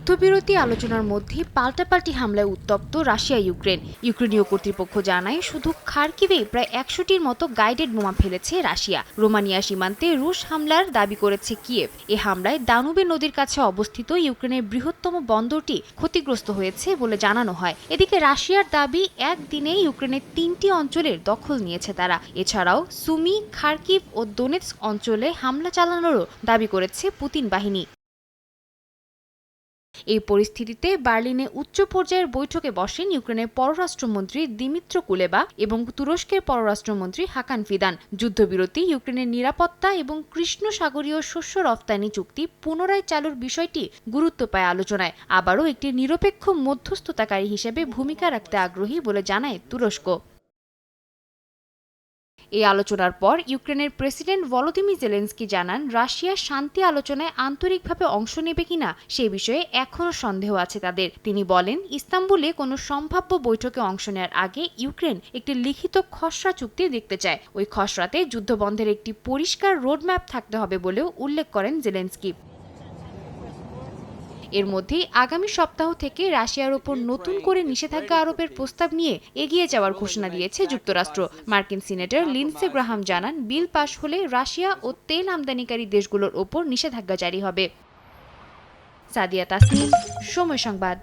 যুদ্ধবিরতি আলোচনার মধ্যে পাল্টাপাল্টি হামলায় উত্তপ্ত রাশিয়া, ইউক্রেন। ইউক্রেনীয় কর্তৃপক্ষ জানায়, শুধু খার্কিভে প্রায় একশোটির মতো গাইডেড বোমা ফেলেছে রাশিয়া। রোমানিয়া সীমান্তে রুশ হামলার দাবি করেছে কিয়েভ। এ হামলায় দানুবে নদীর কাছে অবস্থিত ইউক্রেনের বৃহত্তম বন্দরটি ক্ষতিগ্রস্ত হয়েছে বলে জানানো হয়। এদিকে রাশিয়ার দাবি একদিনে ইউক্রেনের তিনটি অঞ্চলের দখল নিয়েছে তারা। এছাড়াও সুমি, খার্কিভ ও দোনেৎস্ক অঞ্চলে হামলা চালানোরও দাবি করেছে পুতিন বাহিনী। এই পরিস্থিতিতে বার্লিনে উচ্চ পর্যায়ের বৈঠকে বসেন ইউক্রেনের পররাষ্ট্রমন্ত্রী দিমিত্র কুলেবা এবং তুরস্কের পররাষ্ট্রমন্ত্রী হাকান ফিদান। যুদ্ধবিরতি, ইউক্রেনের নিরাপত্তা এবং কৃষ্ণ সাগরীয় শস্য রফতানি চুক্তি পুনরায় চালুর বিষয়টি গুরুত্ব পায় আলোচনায়। আবারও একটি নিরপেক্ষ মধ্যস্থতাকারী হিসেবে ভূমিকা রাখতে আগ্রহী বলে জানায় তুরস্ক। এই আলোচনার পর ইউক্রেনের প্রেসিডেন্ট ভলোদিমির জেলেন্সকি জানান, রাশিয়া শান্তি আলোচনায় আন্তরিকভাবে অংশ নেবে কিনা সে বিষয়ে এখনও সন্দেহ আছে তাদের। তিনি বলেন, ইস্তাম্বুলে কোনো সম্ভাব্য বৈঠকে অংশ নেওয়ার আগে ইউক্রেন একটি লিখিত খসড়া চুক্তি দেখতে চায়। ওই খসড়াতে যুদ্ধবন্ধের একটি পরিষ্কার রোডম্যাপ থাকতে হবে বলেও উল্লেখ করেন জেলেন্সকি। এর মধ্যেই আগামী সপ্তাহ থেকে রাশিয়ার ওপর নতুন করে নিষেধাজ্ঞা আরোপের প্রস্তাব নিয়ে এগিয়ে যাওয়ার ঘোষণা দিয়েছে যুক্তরাষ্ট্র। মার্কিন সিনেটর লিন্সে গ্রাহাম জানান, বিল পাশ হলে রাশিয়া ও তেল আমদানিকারী দেশগুলোর ওপর নিষেধাজ্ঞা জারি হবে। সাদিয়া তাসনিম, সময় সংবাদ।